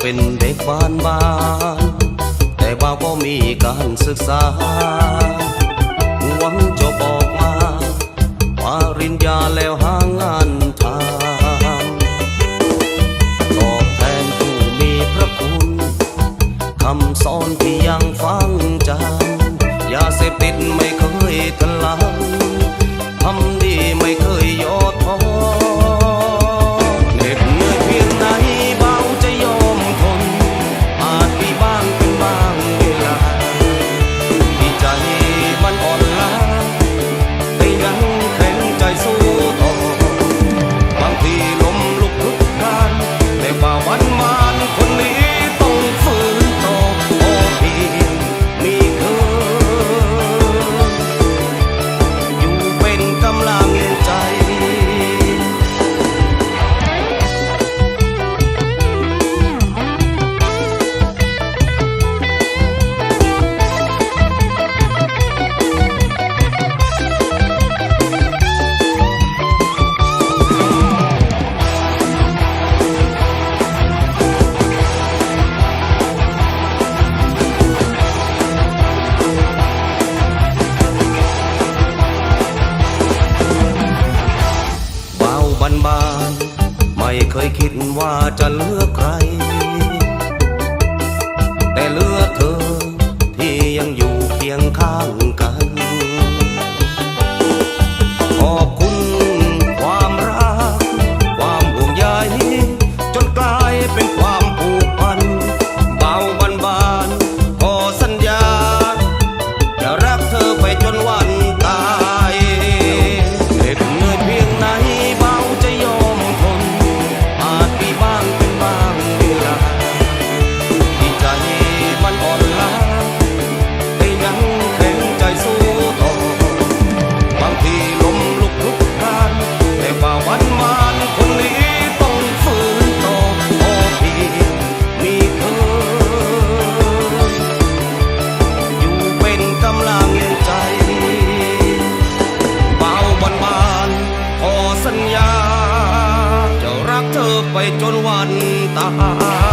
เป็นเด็กบ้านบ้านแต่บ่าวก็มีการศึกษา หวังจบออกมาปริญญาแล้วหางานทำตอบแทนผู้มีพระคุณคำสอนที่ยังฟังจำยาเสพติดไม่เคยทลังท ไม่เคยคิดว่าจะเลือกใคร แต่เลือกเธอที่ยังอยู่เคียงข้างกัน ขอบคุณความรัก ความห่วงใยจนกลายเป็นความ จนวันตาย